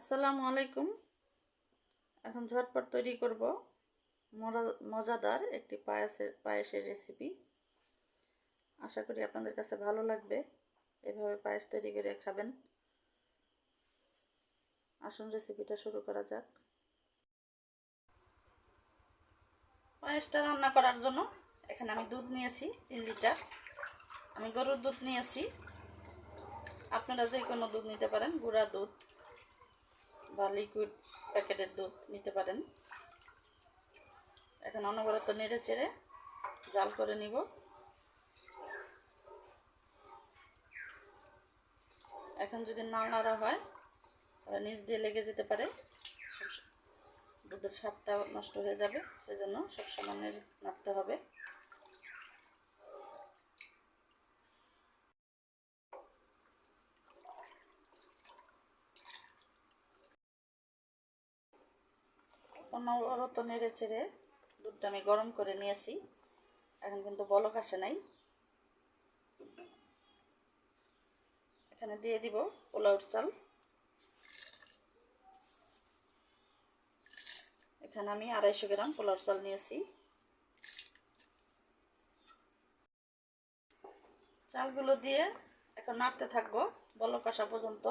আসসালামু আলাইকুম। এখন ঝটপট তৈরি করব মজাদার একটি পায়েসের পায়েসের রেসিপি আশা করি আপনাদের কাছে ভালো লাগবে। এভাবে পায়েস তৈরি করে খাবেন। আসুন রেসিপিটা শুরু করা যাক। পায়েসটা রান্না করার জন্য এখানে আমি দুধ নিয়েছি, তিন লিটার। আমি গরুর দুধ নিয়েছি। আপনারা যে কোনো দুধ নিতে পারেন, গুঁড়া দুধ। বা লিকুইড প্যাকেটের দুধ নিতে পারেন। এখন অনবরত নেড়ে চেড়ে জাল করে নিব। এখন যদি না নাড়া হয়, তাহলে নিচ দিয়ে লেগে যেতে পারে। দুধের স্বাদটা নষ্ট হয়ে যাবে, সেজন্য সবসময় নেড়ে নাড়তে হবে। অনবরত নেড়ে চেড়ে দুধটা আমি গরম করে নিয়েছি। এখন কিন্তু বলক আসে নাই। এখানে দিয়ে দিব পোলাওর চাল। এখানে আমি আড়াইশো গ্রাম পোলাওর চাল নিয়েছি। চালগুলো দিয়ে এখন নাড়তে থাকব। বলক আসা পর্যন্ত।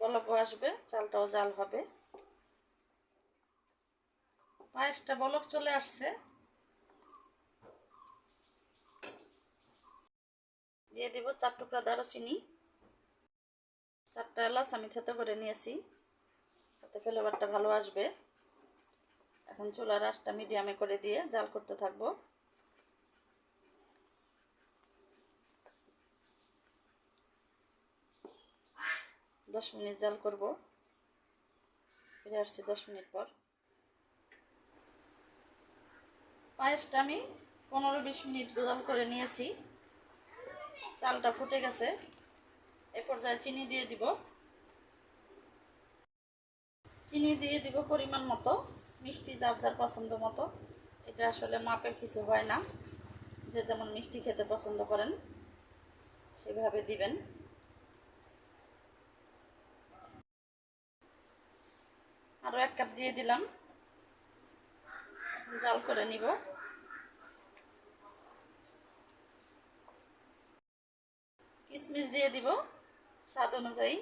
বলকও আসবে, চালটাও জাল হবে। পায়েসটা বলক চলে আসছে। দিয়ে দিব চার টুকরা দারুচিনি। চারটা এলাচ আমি থেতে করে নিয়েছি, তাতে ফ্লেভারটা ভালো আসবে। এখন চুলার আঁচটা মিডিয়ামে করে দিয়ে জাল করতে থাকব। দশ মিনিট জাল করব। ফিরে আসছি দশ মিনিট পর। পায়েসটা আমি পনেরো বিশ মিনিট গোজাল করে নিয়েছি। চালটা ফুটে গেছে। এ পর্যায়ে চিনি দিয়ে দিব। চিনি দিয়ে দিব পরিমাণ মতো। মিষ্টি যার যার পছন্দ মতো। এটা আসলে মাপের কিছু হয় না। যে যেমন মিষ্টি খেতে পছন্দ করেন, সেভাবে দিবেন। আরও এক কাপ দিয়ে দিলাম। জাল করে নিব। কিশমিশ দিয়ে দিব, স্বাদ অনুযায়ী।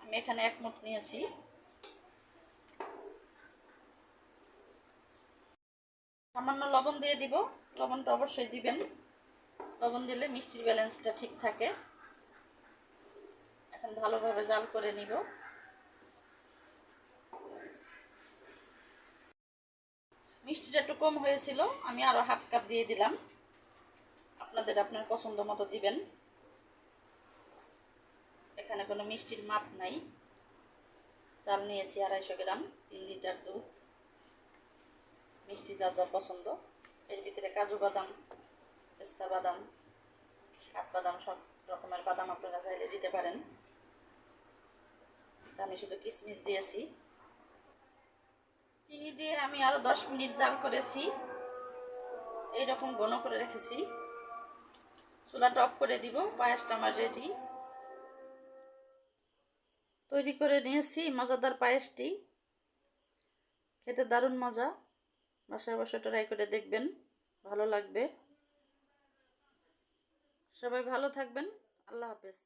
আমি এখানে এক মুঠ নিয়েছি। সামান্য লবণ দিয়ে দিব। লবণটা অবশ্যই দিবেন। লবণ দিলে মিষ্টির ব্যালেন্সটা ঠিক থাকে। এখন ভালোভাবে জাল করে নিব। মিষ্টিটা একটু কম হয়েছিল, আমি আরও হাফ কাপ দিয়ে দিলাম। আপনাদের আপনার পছন্দ মতো দিবেন। এখানে কোনো মিষ্টির মাপ নাই। চাল নিয়েছি আড়াইশো গ্রাম, তিন লিটার দুধ। মিষ্টি যার যার পছন্দ। এর ভিতরে কাজু বাদাম, পেস্তা বাদাম কাঠবাদাম সব রকমের বাদাম আপনারা চাইলে দিতে পারেন। আমি শুধু কিশমিশ দিয়েছি। চিনি দিয়ে আমি আরও দশ মিনিট জাল করেছি। এইরকম ঘন করে রেখেছি। চুলাটা অফ করে দিব, পায়েসটা আমার রেডি তৈরি করে নিয়েছি, মজাদার পায়েসটি। খেতে দারুণ মজা। বাসায় বসে ট্রাই করে দেখবেন, ভালো লাগবে। সবাই ভালো থাকবেন, আল্লাহ হাফেজ।